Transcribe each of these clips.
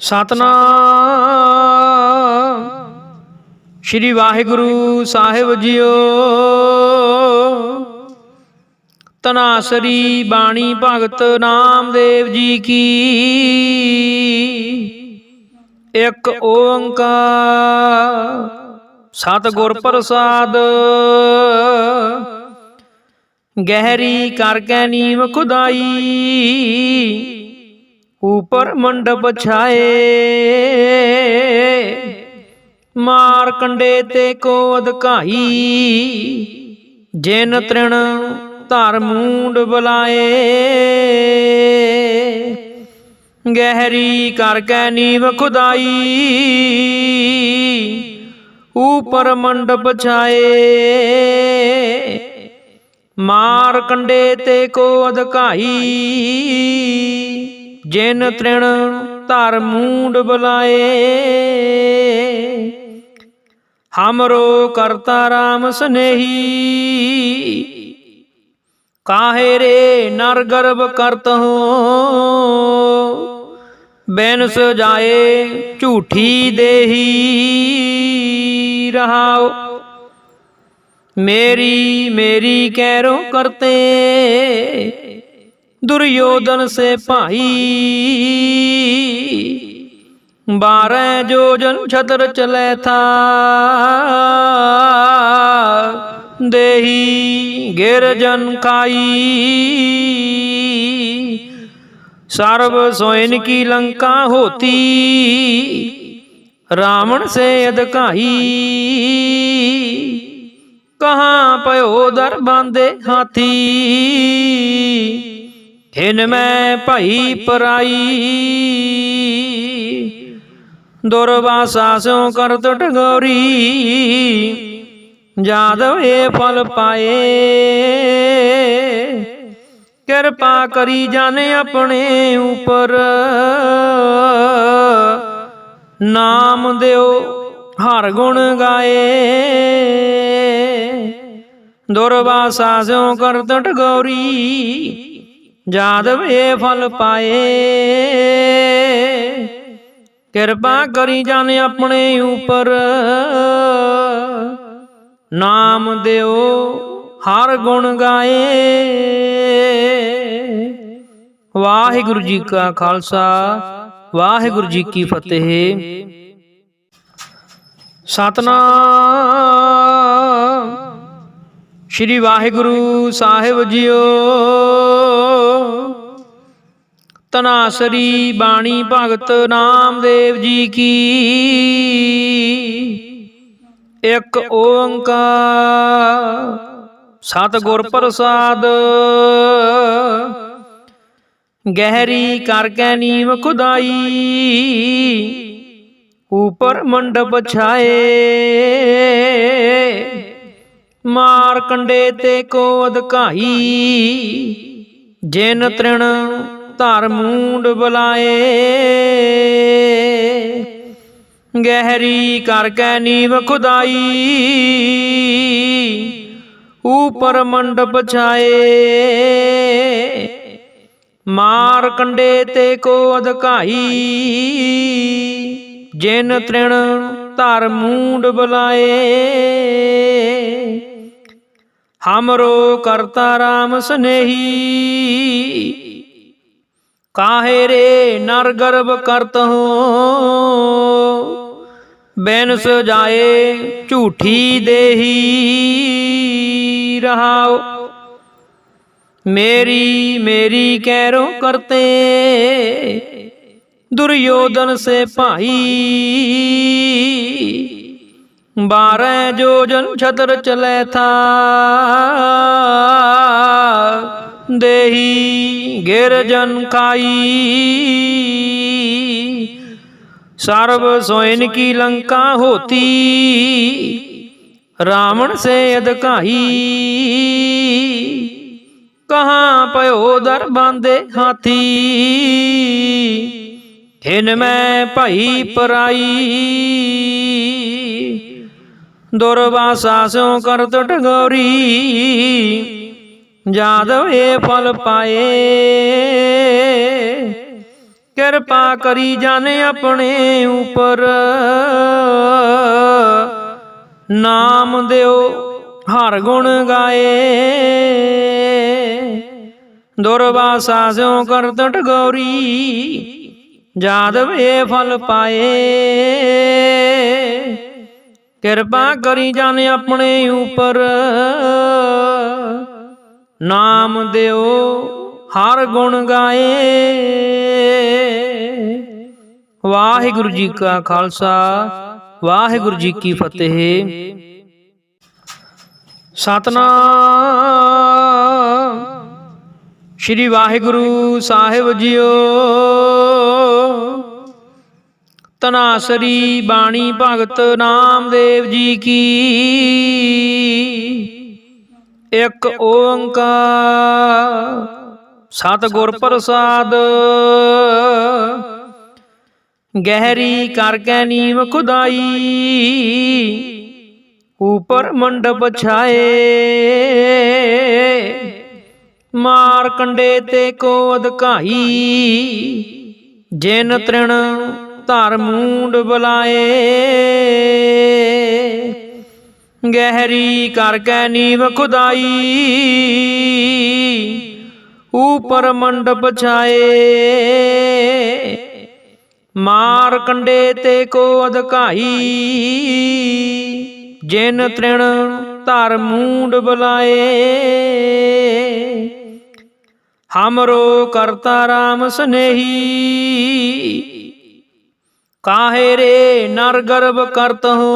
ਸਤਨਾਮ। ਸ਼੍ਰੀ ਵਾਹਿਗੁਰੂ ਸਾਹਿਬ ਜੀਓ। ਤਨਾਸਰੀ ਬਾਣੀ ਭਗਤ ਨਾਮਦੇਵ ਜੀ ਕੀ। ਇੱਕ ਓੰਕਾਰ। ਸਤਿਗੁਰ ਪ੍ਰਸਾਦ ਗਹਿਰੀ ਕਰਕੇ ਨੀਮ ਖੁਦਾਈ। ਉਪਰ ਮੰਡਪ ਛਾਏ। ਮਾਰ ਕੰਡੇ ਤੇ ਕੋ ਅਧਕਾਈ ਜਿਨ ਤ੍ਰਿਣ ਧਰ ਮੂੰਡ ਬੁਲਾਏ। ਗਹਿਰੀ ਕਰਕੇ ਨੀਵ ਖੁਦਾਈ। ਉਪਰ ਮੰਡਪ ਛਾਏ। ਮਾਰ ਕੰਡੇ ਤੇ ਕੋ ਅਧਕਾਈ ਜਿਨ ਤ੍ਰਿਣ ਧਰ ਮੂੰਡ ਬੁਲਾਏ। ਹਮਰੋ ਕਰਤਾ ਰਾਮ ਸਨੇਹੀ। ਕਾਹੇ ਰੇ ਨਰ ਗਰਭ ਕਰਤ ਹੋ। ਬੈਨ ਸਜਾਏ ਝੂਠੀ ਦੇਹੀ ਰਹਾਓ ਮੇਰੀ ਮੇਰੀ ਕਹਿਰੋ ਕਰਤੇ। ਦੁਰਯੋਧਨ ਸੇ ਭਾਈ ਬਾਰਹ ਜੋਜਨ ਛਤਰ ਚਲੇ ਥਾ ਦੇਹੀ ਗਿਰ ਜਨ ਖਾਈ ਸਰਬ ਸੋਇਨ ਕੀ ਲੰਕਾ ਹੋਤੀ ਰਾਵਣ ਸੇ ਅਧਕਾਈ ਕਹਾਂ ਪਇਓ ਦਰ ਬਾਂਦੇ ਹਾਥੀ ਹਿਨ ਮੈਂ ਭਈ ਪਰਾਈ। ਦੁਰਵਾਸਾ ਸਿਉ ਕਰਤ ਟਗੋਰੀ ਜਾਦਵ ਇਹ ਫਲ ਪਾਏ। ਕਿਰਪਾ ਕਰੀ ਜਾਣੇ ਆਪਣੇ ਉਪਰ। ਨਾਮ ਦਿਓ ਹਰ ਗੁਣ ਗਾਏ। ਦੁਰਵਾਸਾ ਸਿਉ ਕਰਤ ਟਗੋਰੀ ਜਾਦਵ ਇਹ ਫਲ ਪਾਏ। ਕਿਰਪਾ ਕਰੀ ਜਾਣੇ ਆਪਣੇ ਉਪਰ। ਨਾਮ ਦਿਓ ਹਰ ਗੁਣ ਗਾਏ। ਵਾਹਿਗੁਰੂ ਜੀ ਕਾ ਖਾਲਸਾ ਵਾਹਿਗੁਰੂ ਜੀ ਕੀ ਫਤਿਹ। ਸਤਨਾਮ। ਸ਼੍ਰੀ ਵਾਹਿਗੁਰੂ ਸਾਹਿਬ ਜੀਓ। ਤਨਾਸਰੀ ਬਾਣੀ ਭਗਤ ਨਾਮਦੇਵ ਜੀ ਕੀ। ਇੱਕ ਓੰਕਾਰ ਸਤਿਗੁਰ ਪ੍ਰਸਾਦ। ਗਹਿਰੀ ਕਰਕੇ ਨੀਮ ਖੁਦਾਈ। ਉਪਰ ਮੰਡਪ ਛਾਏ। ਮਾਰ ਕੰਡੇ ਤੇ ਕੋ ਅਧਕਾਈ। ਜਿਨ ਤ੍ਰਿਣ ਧਰ ਮੂੰਡ ਬੁਲਾਏ। ਗਹਿਰੀ ਕਰਕੇ ਨੀਵ ਖੁਦਾਈ। ਉਪਰ ਮੰਡਪ ਛਾਏ। ਮਾਰ ਕੰਡੇ ਤੇ ਕੋ ਅਧਕਾਈ। ਜਿਨ ਤ੍ਰਿਣ ਧਰ ਮੂੰਡ ਬੁਲਾਏ। ਹਮਰੋ ਕਰਤਾ ਰਾਮ ਸਨੇਹੀ। ਕਾਹੇ ਰੇ ਨਰ ਗਰਭ ਕਰਤ ਹੋ ਬੈਨ ਸਜਾਏ ਝੂਠੀ ਦੇਹੀ ਰਹਾਓ ਮੇਰੀ ਮੇਰੀ ਕਹਿਰੋ ਕਰਤੇ ਦੁਰਯੋਧਨ ਸੇ ਭਾਈ ਬਾਰਹ ਜੋਜਨ ਛਤਰ ਚਲੇ ਥਾ ਦੇਹੀ ਗਿਰ ਜਨ ਖਾਈ। ਸਰਬ ਸੋਇਨ ਕੀ ਲੰਕਾ ਹੋਤੀ, ਰਾਵਣ ਸੇ ਅਧਕਾਈ ਕਹਾਂ ਪਇਓ ਦਰ ਬਾਂਦੇ ਹਾਥੀ ਹਿਨ ਮੈਂ ਭਈ ਪਰਾਈ। ਦੁਰਵਾਸਾ ਸਿਉ ਕਰਤ ਟਗੋਰੀ ਜਾਦਵ ਇਹ ਫਲ ਪਾਏ। ਕਿਰਪਾ ਕਰੀ ਜਾਣੇ ਆਪਣੇ ਉਪਰ। ਨਾਮ ਦਿਓ ਹਰ ਗੁਣ ਗਾਏ। ਦੁਰਵਾਸਾ ਸਿਉ ਕਰਤ ਟਗੋਰੀ ਜਾਦਵ ਇਹ ਫਲ ਪਾਏ। ਕਿਰਪਾ ਕਰੀ ਜਾਣੇ ਆਪਣੇ ਉਪਰ। ਨਾਮ ਦਿਓ, ਹਰ ਗੁਣ ਗਾਏ। ਵਾਹਿਗੁਰੂ ਜੀ ਕਾ ਖਾਲਸਾ, ਵਾਹਿਗੁਰੂ ਜੀ ਕੀ ਫਤਿਹ। ਸਤਨਾਮ। ਸ਼੍ਰੀ ਵਾਹਿਗੁਰੂ ਸਾਹਿਬ ਜੀਓ। ਤਨਾਸਰੀ ਬਾਣੀ ਭਗਤ ਨਾਮਦੇਵ ਜੀ ਕੀ। ਇੱਕ ਓੰਕਾਰ। ਸਤਿਗੁਰ ਪ੍ਰਸਾਦ। ਗਹਿਰੀ ਕਰਕੇ ਨੀਮ ਖੁਦਾਈ। ਉਪਰ ਮੰਡਪ ਛਾਏ। ਮਾਰ ਕੰਡੇ ਤੇ ਕੋ ਅਧਕਾਈ। ਜਿਨ ਤ੍ਰਿਣ ਧਰ ਮੂੰਡ ਬੁਲਾਏ। ਗਹਿਰੀ ਕਰ ਕਰਕੇ ਨੀਵ ਖੁਦਾਈ। ਉਪਰ ਮੰਡਪ ਛਾਏ। ਮਾਰ ਕੰਡੇ ਤੇ ਕੋ ਅਧਕਾਈ। ਜਿਨ ਤ੍ਰਿਣ ਧਰ ਮੂੰਡ ਬੁਲਾਏ। ਹਮਰੋ ਕਰਤਾ ਰਾਮ ਸਨੇਹੀ। ਕਾਹੇ ਰੇ ਨਰ ਗਰਭ ਕਰਤ ਹੋ।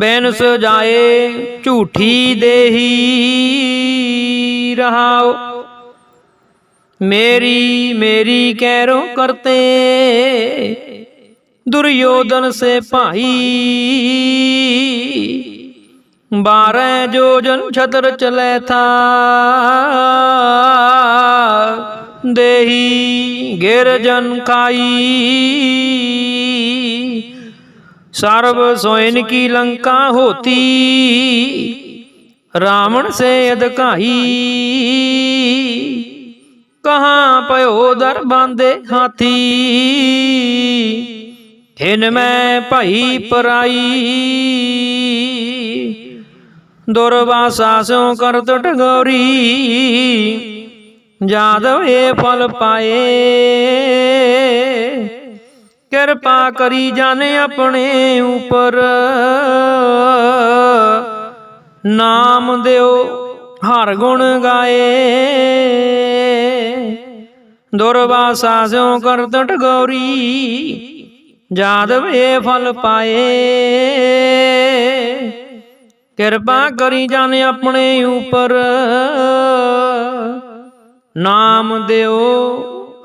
ਬੈਨ ਸਜਾਏ ਝੂਠੀ ਦੇਹੀ ਰਹਾਓ ਮੇਰੀ ਮੇਰੀ ਕਹਿਰੋ ਕਰਤੇ ਦੁਰਯੋਧਨ ਸੇ ਭਾਈ ਬਾਰਹ ਜੋਜਨ ਛਤਰ ਚਲੇ ਥਾ ਦੇਹੀ ਗਿਰ ਜਨ ਖਾਈ ਸਰਬ ਸੋਇਨ ਕੀ ਲੰਕਾ ਹੋਤੀ, ਰਾਵਣ ਸੇ ਅਧਕਾਈ ਕਹਾਂ ਪਇਓ ਦਰ ਬਾਂਦੇ ਹਾਥੀ ਹਿਨ ਮੈਂ ਭਈ ਪਰਾਈ। ਦੁਰਵਾਸਾ ਸੋ ਕਰ ਟਟ ਗੌਰੀ, ਜਾਦਵ ਇਹ ਫਲ ਪਾਏ। ਕਿਰਪਾ ਕਰੀ ਜਾਣੇ ਆਪਣੇ ਉਪਰ। ਨਾਮ ਦਿਓ ਹਰ ਗੁਣ ਗਾਏ। ਦੁਰਵਾਸਾ ਸਿਉ ਕਰਤ ਟਗੋਰੀ ਜਾਦਵ ਫਲ ਪਾਏ। ਕਿਰਪਾ ਕਰੀ ਜਾਣੇ ਆਪਣੇ ਉਪਰ। ਨਾਮ ਦਿਓ